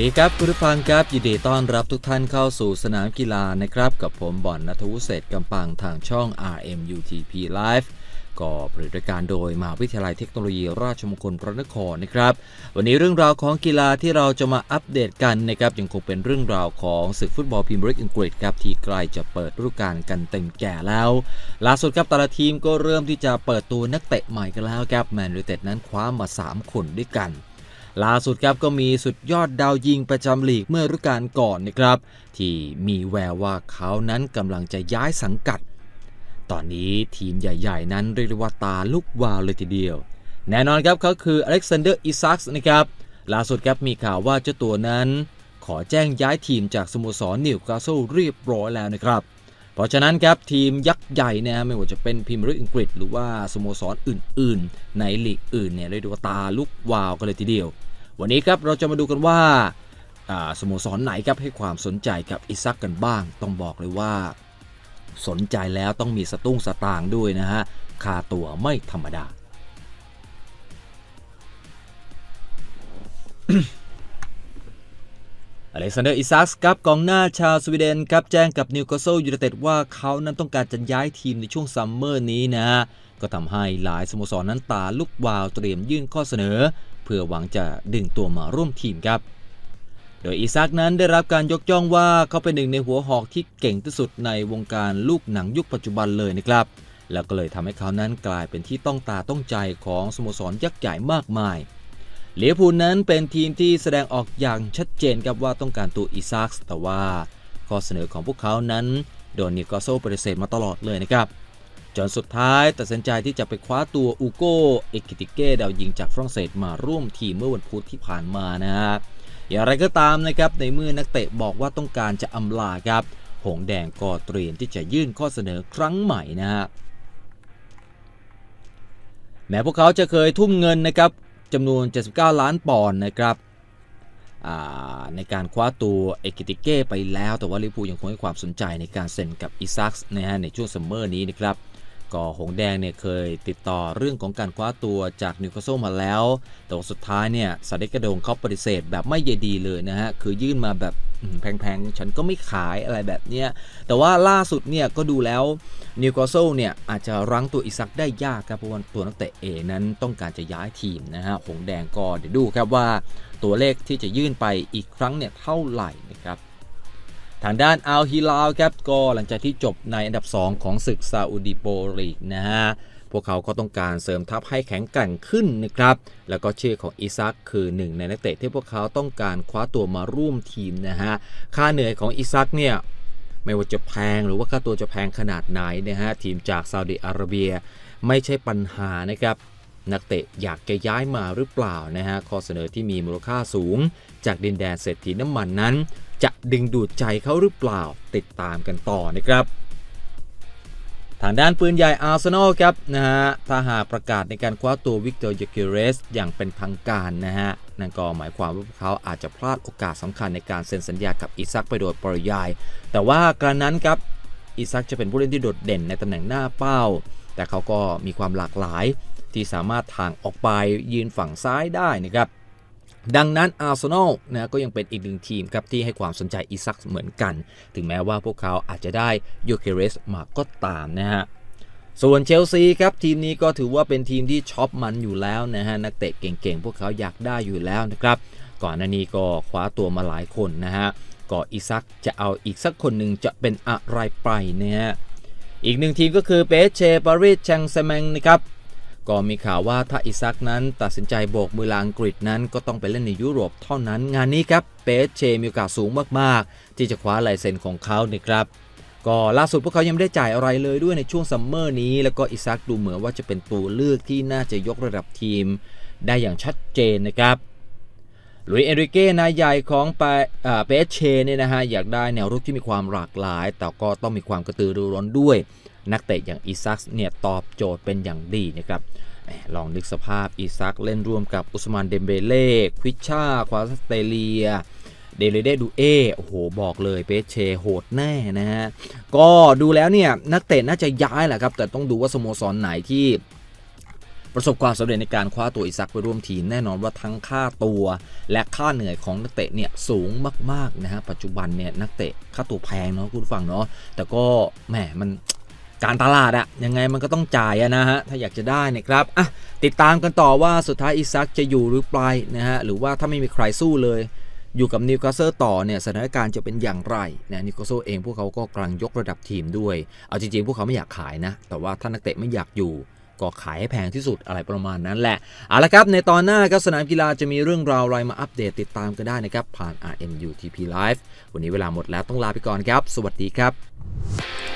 วัสดีครับคุณผู้ฟังครับ ยินดีต้อนรับทุกท่านเข้าสู่สนามกีฬานะครับ กับผมบอลนัทวุฒิเศษกำปังทางช่อง RMUTP Live ก็ผลิตรายการโดยมหาวิทยาลัยเทคโนโลยีราชมงคลพระนครนะครับ วันนี้เรื่องราวของกีฬาที่เราจะมาอัปเดตกันนะครับยังคงเป็นเรื่องราวของศึกฟุตบอลพรีเมียร์ลีกอังกฤษครับที่ใกล้จะเปิดฤดูกาลกันเต็มแก่แล้วล่าสุดครับแต่ละทีมก็เริ่มที่จะเปิดตัวนักเตะใหม่กันแล้วครับแมนยูเต็ดนั้นคว้ามา 3 คนด้วยกัน ล่าสุดครับก็มีสุดยอดดาวยิงประจำลีกเมื่อฤดูกาลก่อนนะครับ ที่มีแววว่าเขานั้นกำลังจะย้ายสังกัด ตอนนี้ทีมใหญ่ๆ นั้นเรียกว่าตาลุกวาวเลยทีเดียว แน่นอนครับเขาคืออเล็กซานเดอร์อิซักส์นะครับล่าสุดครับมีข่าวว่าเจ้าตัวนั้น ขอแจ้งย้ายทีมจากสโมสรนิวคาสเซิลเรียบร้อยแล้วนะครับ เพราะฉะนั้นครับทีมยักษ์ใหญ่นะไม่ว่าจะเป็นพรีเมียร์ลอังกฤษ หรือว่าสโมสรอื่น ๆ ในลีกอื่นเนี่ยเรียกว่าตาลุกวาวกันเลยทีเดียว วันนี้ครับเราจะมาดูกันว่าาสโมสรไหนครับให้ความสนใจกับอิซักกันบ้าง ต้องบอกเลยว่า สนใจแล้วต้องมีสตุ้งสตางค์ด้วยนะฮะคาตัวไม่ธรรมดา อเล็กซานเดอร์อิซักครับกองหน้าชาวสวีเดนครับแจ้งกับนิวคาสเซิลยูไนเต็ดว่าเขานั้นต้องการจะย้ายทีมในช่วงซัมเมอร์นี้นะฮะก็ทำให้หลายสโมสรนั้นตาลุกวาวเตรียมยื่นข้อเสนอ เพื่อหวังจะดึงตัวมาร่วมทีมครับ โดยอีซักนั้นได้รับการยกย่องว่าเขาเป็นหนึ่งในหัวหอกที่เก่งที่สุดในวงการลูกหนังยุคปัจจุบันเลยนะครับ แล้วก็เลยทำให้เขานั้นกลายเป็นที่ต้องตาต้องใจของสโมสรยักษ์ใหญ่มากมายเลียพูลนั้นเป็นทีมที่แสดงออกอย่างชัดเจนครับว่าต้องการตัวอีซักแต่ว่าข้อเสนอของพวกเขานั้นโดนนิโคลโซปฏิเสธมาตลอดเลยนะครับ จนสุดท้ายตัดสินใจที่จะไปคว้าตัวอูโกเอกิติเก้ดาวยิงจากฝรั่งเศสมาร่วมทีมเมื่อวันพุธที่ผ่านมานะฮะอย่างไรก็ตามนะครับในเมื่อนักเตะบอกว่าต้องการจะอำลาครับ หงแดงก็เตรียมที่จะยื่นข้อเสนอครั้งใหม่นะฮะแม้พวกเขาจะเคยทุ่มเงินนะครับจำนวน 79 ล้านปอนด์นะครับในการคว้าตัวเอกิติเก้ไปแล้ว แต่ว่าลิเวอร์พูลยังคงให้ความสนใจในการเซ็นกับอิซักส์นะฮะในช่วงซัมเมอร์นี้นะครับ ก็หงแดงเนี่ยเคยติดต่อเรื่องของการคว้าตัวจากนิวคาสเซิลมาแล้ว แต่ว่าสุดท้ายเนี่ยซาเดกกระโดงเขาปฏิเสธแบบไม่เยดีเลยนะฮะ คือยื่นมาแบบแพงๆ ฉันก็ไม่ขายอะไรแบบเนี้ย แต่ว่าล่าสุดเนี่ยก็ดูแล้วนิวคาสเซิลเนี่ยอาจจะรั้งตัวอิซักได้ยากครับเพราะว่าตัวนักเตะเอนั้นต้องการจะย้ายทีมนะฮะ หงแดงก็เดี๋ยวดูครับว่าตัวเลขที่จะยื่นไปอีกครั้งเนี่ยเท่าไหร่นะครับ ทางด้านอัลฮิลาลครับก็หลังจากที่จบในอันดับ 2 ของศึกซาอุดีโปรลีกนะฮะพวกเขาก็ต้องการเสริมทัพให้แข็งแกร่งขึ้นนะครับ แล้วก็ชื่อของอิซักคือหนึ่งในนักเตะที่พวกเขาต้องการคว้าตัวมาร่วมทีมนะฮะ ค่าเหนื่อยของอิซักเนี่ยไม่ว่าจะแพงหรือว่าค่าตัวจะแพงขนาดไหนนะฮะทีมจากซาอุดิอาระเบีย ไม่ใช่ปัญหานะครับ นักเตะอยากจะย้ายมาหรือเปล่านะฮะข้อเสนอที่มีมูลค่าสูง จากดินแดนเศรษฐีน้ำมันนั้น จะดึงดูดใจเขาหรือเปล่าติดตามกันต่อนะครับ ทางด้านปืนใหญ่อาร์เซนอลครับนะฮะถ้าหากประกาศในการคว้าตัววิกเตอร์ยากิเรสอย่างเป็นทางการนะฮะนั่นก็หมายความว่าพวกเขาอาจจะพลาดโอกาสสำคัญในการเซ็นสัญญากับอิซักไปโดยปริยาย แต่ว่าการนั้นครับอิซักจะเป็นผู้เล่นที่โดดเด่นในตำแหน่งหน้าเป้า แต่เขาก็มีความหลากหลายที่สามารถทางออกไปยืนฝั่งซ้ายได้นะครับ ดังนั้นอาร์เซนอลนะก็ยังเป็นอีกหนึ่งทีมครับที่ให้ความสนใจอีซักเหมือนกัน ถึงแม้ว่าพวกเขาอาจจะได้ยูเคเรสมาก็ตามนะฮะส่วนเชลซีครับทีมนี้ก็ถือว่าเป็นทีมที่ช็อปมันอยู่แล้วนะฮะนักเตะเก่งๆ พวกเขาอยากได้อยู่แล้วนะครับก่อนหน้านี้ก็คว้าตัวมาหลายคนนะฮะก็อีซักจะเอาอีกสักคนหนึ่งจะเป็นอะไรไปเนะฮะอีกหนึ่งทีมก็คือเปเชปารีสแชงเซแมงนะครับ ก็มีข่าวว่าถ้าอิซักนั้นตัดสินใจโบกมือลาอังกฤษนั้นก็ต้องไปเล่นในยุโรปเท่านั้น งานนี้ครับเปเชมีโอกาสสูงมากๆ ที่จะคว้าลายเซ็นของเขานะครับก็ล่าสุดพวกเขายังไม่ได้จ่ายอะไรเลยด้วยในช่วงซัมเมอร์นี้ แล้วก็อิซักดูเหมือนว่าจะเป็นตัวเลือกที่น่าจะยกระดับทีม ได้อย่างชัดเจนนะครับลุยเอริเก้นายใหญ่ของเปเปเชเนี่ยนะฮะอยากได้แนวรุกที่มีความหลากหลาย แต่ก็ต้องมีความกระตือรือร้นด้วย นักเตะอย่างอิซักเนี่ยตอบโจทย์เป็นอย่างดีนะครับลองนึกสภาพอิซักเล่นร่วมกับอุสมานเดมเบเล่ควิชชาควาสเตเลียเดเลเดดูเอโอ้โห บอกเลยเปเชโหดแน่นะฮะ ก็ดูแล้วเนี่ย นักเตะน่าจะย้ายแหละครับ แต่ต้องดูว่าสโมสรไหนที่ประสบความสำเร็จในการคว้าตัวอิซักไปร่วมทีมแน่นอนว่าทั้งค่าตัวและค่าเหนื่อยของนักเตะเนี่ยสูงมากๆนะฮะปัจจุบันเนี่ยนักเตะค่าตัวแพงเนาะคุณฟังเนาะแต่ก็แหมมัน การตลาดอะยังไงมันก็ต้องจ่ายอะนะฮะ ถ้าอยากจะได้นะครับอะติดตามกันต่อว่าสุดท้ายอิซักจะอยู่หรือไปนะฮะ หรือว่าถ้าไม่มีใครสู้เลย อยู่กับนิวคาสเซิลต่อเนี่ยสถานการณ์จะเป็นอย่างไรนะนิวคาสเซิลเองพวกเขาก็กำลังยกระดับทีมด้วย เอาจริงๆ พวกเขาไม่อยากขายนะ แต่ว่าถ้านักเตะไม่อยากอยู่ก็ขายให้แพงที่สุดอะไรประมาณนั้นแหละ เอาละครับ ในตอนหน้าครับสนามกีฬาจะมีเรื่องราวอะไรมาอัปเดตติดตามกันได้นะครับ ผ่าน RMUTP Live วันนี้เวลาหมดแล้วต้องลาไปก่อนครับ สวัสดีครับ